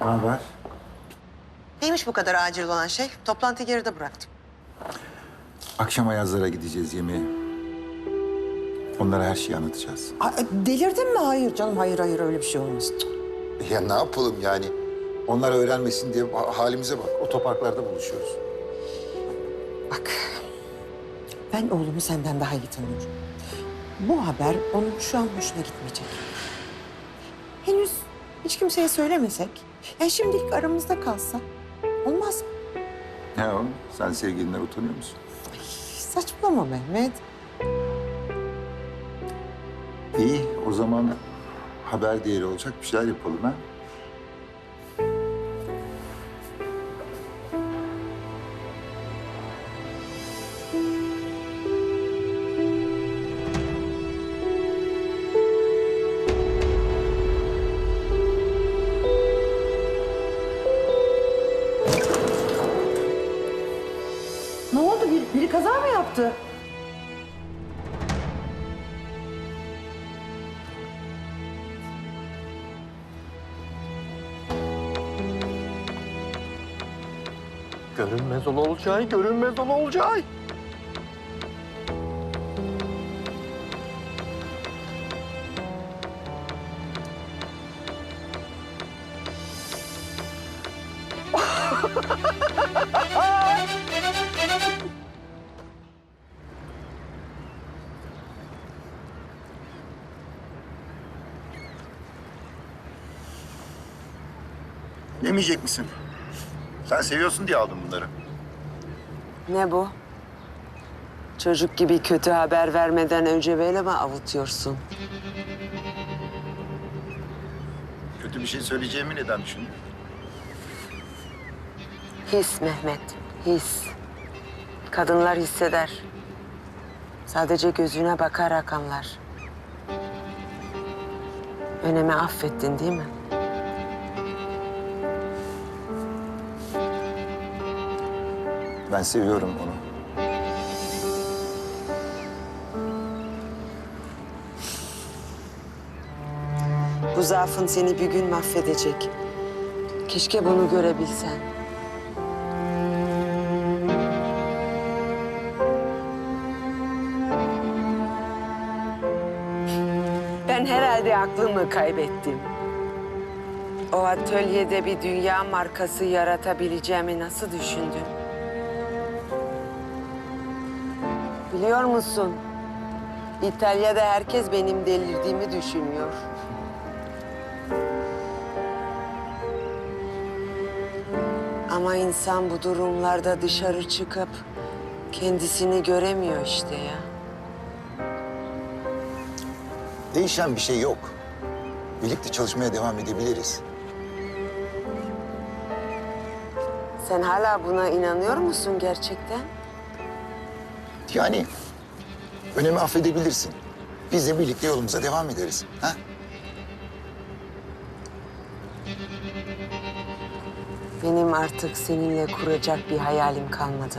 Ne haber? Neymiş bu kadar acil olan şey? Toplantıyı geride bıraktım. Akşam Ayazlara gideceğiz yemeğe. Onlara her şeyi anlatacağız. Aa, delirdin mi? Hayır canım, hayır hayır öyle bir şey olmaz. Cık. Ya ne yapalım yani? Onlar öğrenmesin diye ha- halimize bak. Otoparklarda buluşuyoruz. Bak, ben oğlumu senden daha iyi tanıyorum. Bu haber onun şu an hoşuna gitmeyecek. Henüz hiç kimseye söylemesek, yani şimdilik aramızda kalsa olmaz mı? Ne o? Sen sevgilinden utanıyor musun? Saçmalama Mehmet. İyi, o zaman haber değeri olacak bir şeyler yapalım ha. Ne oldu? Bir, biri kaza mı yaptı? Görünmez ol Olcay, görünmez ol Olcay. Yemeyecek misin? Sen seviyorsun diye aldım bunları. Ne bu? Çocuk gibi kötü haber vermeden önce böyle mi avutuyorsun? Kötü bir şey söyleyeceğimi neden düşündün? His Mehmet, his. Kadınlar hisseder. Sadece gözüne bakarak anlar. Önemi affettin değil mi? Ben seviyorum onu. Bu zaafın seni bir gün mahvedecek. Keşke bunu görebilsen. Ben herhalde aklımı kaybettim. O atölyede bir dünya markası yaratabileceğimi nasıl düşündüm? Biliyor musun? İtalya'da herkes benim delirdiğimi düşünüyor. Ama insan bu durumlarda dışarı çıkıp kendisini göremiyor işte ya. Değişen bir şey yok. Birlikte çalışmaya devam edebiliriz. Sen hala buna inanıyor musun gerçekten? Yani önemi affedebilirsin. Biz de birlikte yolumuza devam ederiz. Ha? Benim artık seninle kuracak bir hayalim kalmadı.